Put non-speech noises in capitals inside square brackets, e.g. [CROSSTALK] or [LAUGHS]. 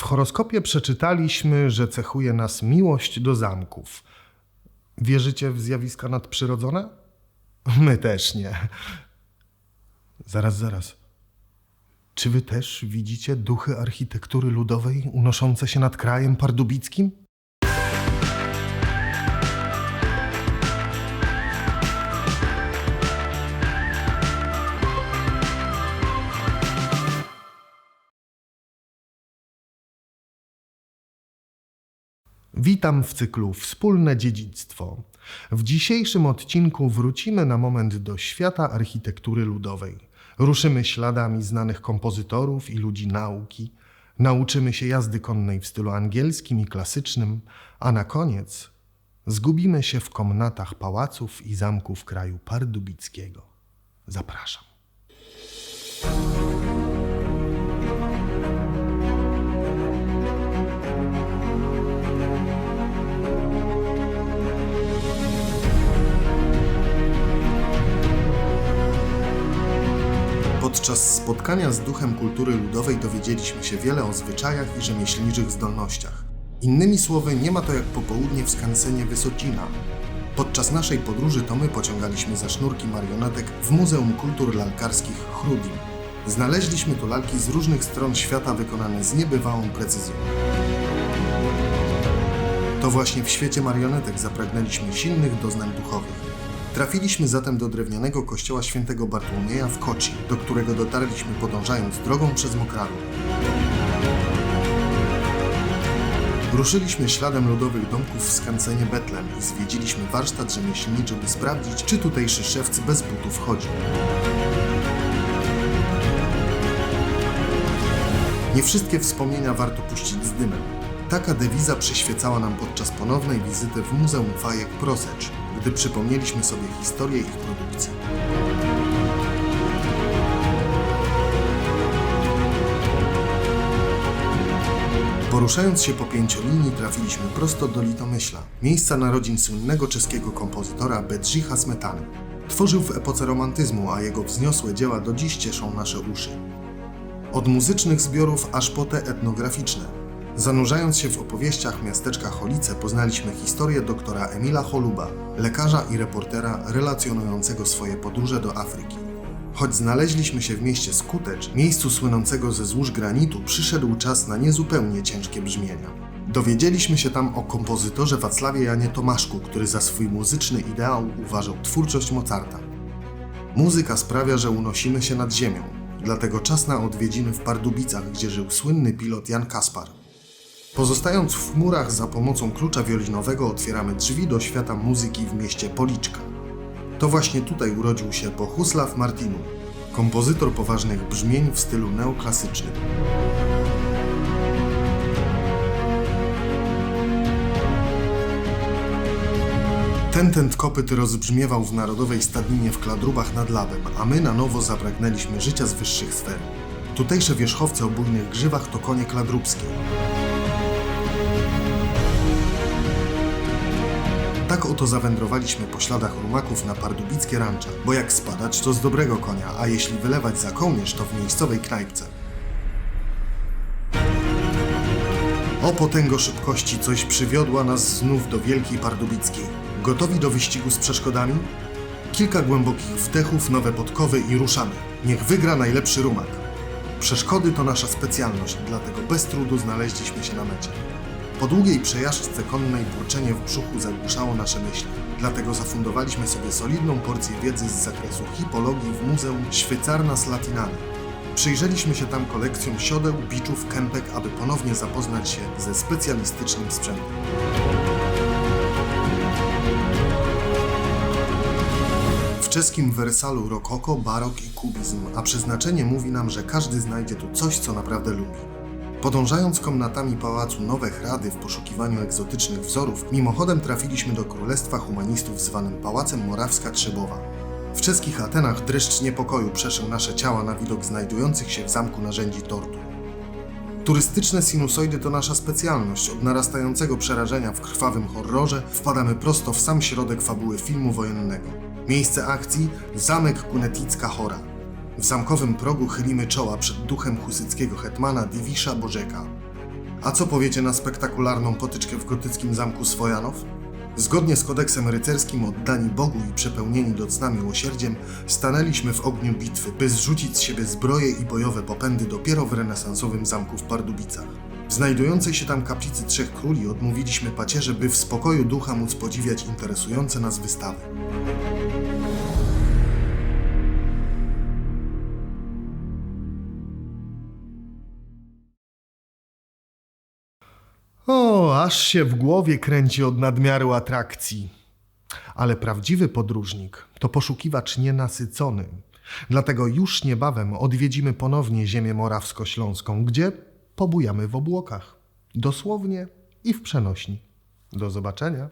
W horoskopie przeczytaliśmy, że cechuje nas miłość do zamków. Wierzycie w zjawiska nadprzyrodzone? [LAUGHS] My też nie. Zaraz, zaraz. Czy wy też widzicie duchy architektury ludowej unoszące się nad krajem pardubickim? Witam w cyklu Wspólne Dziedzictwo. W dzisiejszym odcinku wrócimy na moment do świata architektury ludowej. Ruszymy śladami znanych kompozytorów i ludzi nauki. Nauczymy się jazdy konnej w stylu angielskim i klasycznym, a na koniec zgubimy się w komnatach pałaców i zamków kraju pardubickiego. Zapraszam. Podczas spotkania z duchem kultury ludowej dowiedzieliśmy się wiele o zwyczajach i rzemieślniczych zdolnościach. Innymi słowy, nie ma to jak popołudnie w skansenie Wysocina. Podczas naszej podróży to my pociągaliśmy za sznurki marionetek w Muzeum Kultur Lalkarskich Chrudim. Znaleźliśmy tu lalki z różnych stron świata wykonane z niebywałą precyzją. To właśnie w świecie marionetek zapragnęliśmy silnych doznań duchowych. Trafiliśmy zatem do drewnianego kościoła świętego Bartłomieja w Koci, do którego dotarliśmy podążając drogą przez Mokranu. Ruszyliśmy śladem ludowych domków w skancenie Betlem i zwiedziliśmy warsztat rzemieślniczy, by sprawdzić, czy tutejszy szewc bez butów chodzi. Nie wszystkie wspomnienia warto puścić z dymem. Taka dewiza przyświecała nam podczas ponownej wizyty w Muzeum Fajek Prosecz, gdy przypomnieliśmy sobie historię ich produkcji. Poruszając się po pięciolinii trafiliśmy prosto do Litomyśla, miejsca narodzin słynnego czeskiego kompozytora Bedrzycha Smetany. Tworzył w epoce romantyzmu, a jego wzniosłe dzieła do dziś cieszą nasze uszy. Od muzycznych zbiorów aż po te etnograficzne. Zanurzając się w opowieściach miasteczka Cholice, poznaliśmy historię doktora Emila Choluba, lekarza i reportera relacjonującego swoje podróże do Afryki. Choć znaleźliśmy się w mieście Skutecz, miejscu słynącego ze złóż granitu, przyszedł czas na niezupełnie ciężkie brzmienia. Dowiedzieliśmy się tam o kompozytorze Wacławie Janie Tomaszku, który za swój muzyczny ideał uważał twórczość Mozarta. Muzyka sprawia, że unosimy się nad ziemią, dlatego czas na odwiedziny w Pardubicach, gdzie żył słynny pilot Jan Kaspar. Pozostając w chmurach za pomocą klucza wiolinowego otwieramy drzwi do świata muzyki w mieście Policzka. To właśnie tutaj urodził się Bohusław Martinu, kompozytor poważnych brzmień w stylu neoklasycznym. Ten tent kopyt rozbrzmiewał w narodowej stadninie w Kladrubach nad Labem, a my na nowo zapragnęliśmy życia z wyższych sfer. Tutejsze wierzchowce o bujnych grzywach to konie kladrubskie. Tak oto zawędrowaliśmy po śladach rumaków na pardubickie rancze, bo jak spadać to z dobrego konia, a jeśli wylewać za kołnierz to w miejscowej knajpce. O potęgo szybkości coś przywiodła nas znów do Wielkiej Pardubickiej. Gotowi do wyścigu z przeszkodami? Kilka głębokich wdechów, nowe podkowy i ruszamy. Niech wygra najlepszy rumak. Przeszkody to nasza specjalność, dlatego bez trudu znaleźliśmy się na mecie. Po długiej przejażdżce konnej burczenie w brzuchu zagłuszało nasze myśli. Dlatego zafundowaliśmy sobie solidną porcję wiedzy z zakresu hipologii w Muzeum Szwajcarnas Latinane. Przyjrzeliśmy się tam kolekcjom siodeł, biczów, kępek, aby ponownie zapoznać się ze specjalistycznym sprzętem. W czeskim Wersalu rokoko, barok i kubizm, a przeznaczenie mówi nam, że każdy znajdzie tu coś, co naprawdę lubi. Podążając komnatami pałacu Nowe Hrady w poszukiwaniu egzotycznych wzorów, mimochodem trafiliśmy do królestwa humanistów zwanym Pałacem Morawska Trzebowa. W czeskich Atenach dreszcz niepokoju przeszył nasze ciała na widok znajdujących się w zamku narzędzi tortur. Turystyczne sinusoidy to nasza specjalność. Od narastającego przerażenia w krwawym horrorze wpadamy prosto w sam środek fabuły filmu wojennego. Miejsce akcji Zamek Kuneticka Chora. W zamkowym progu chylimy czoła przed duchem husyckiego hetmana Diwisza Bożeka. A co powiecie na spektakularną potyczkę w gotyckim zamku Swojanow? Zgodnie z kodeksem rycerskim oddani Bogu i przepełnieni docna miłosierdziem, stanęliśmy w ogniu bitwy, by zrzucić z siebie zbroje i bojowe popędy dopiero w renesansowym zamku w Pardubicach. W znajdującej się tam kaplicy Trzech Króli odmówiliśmy pacierze, by w spokoju ducha móc podziwiać interesujące nas wystawy. O, aż się w głowie kręci od nadmiaru atrakcji. Ale prawdziwy podróżnik to poszukiwacz nienasycony. Dlatego już niebawem odwiedzimy ponownie ziemię morawsko-śląską, gdzie pobujamy w obłokach. Dosłownie i w przenośni. Do zobaczenia.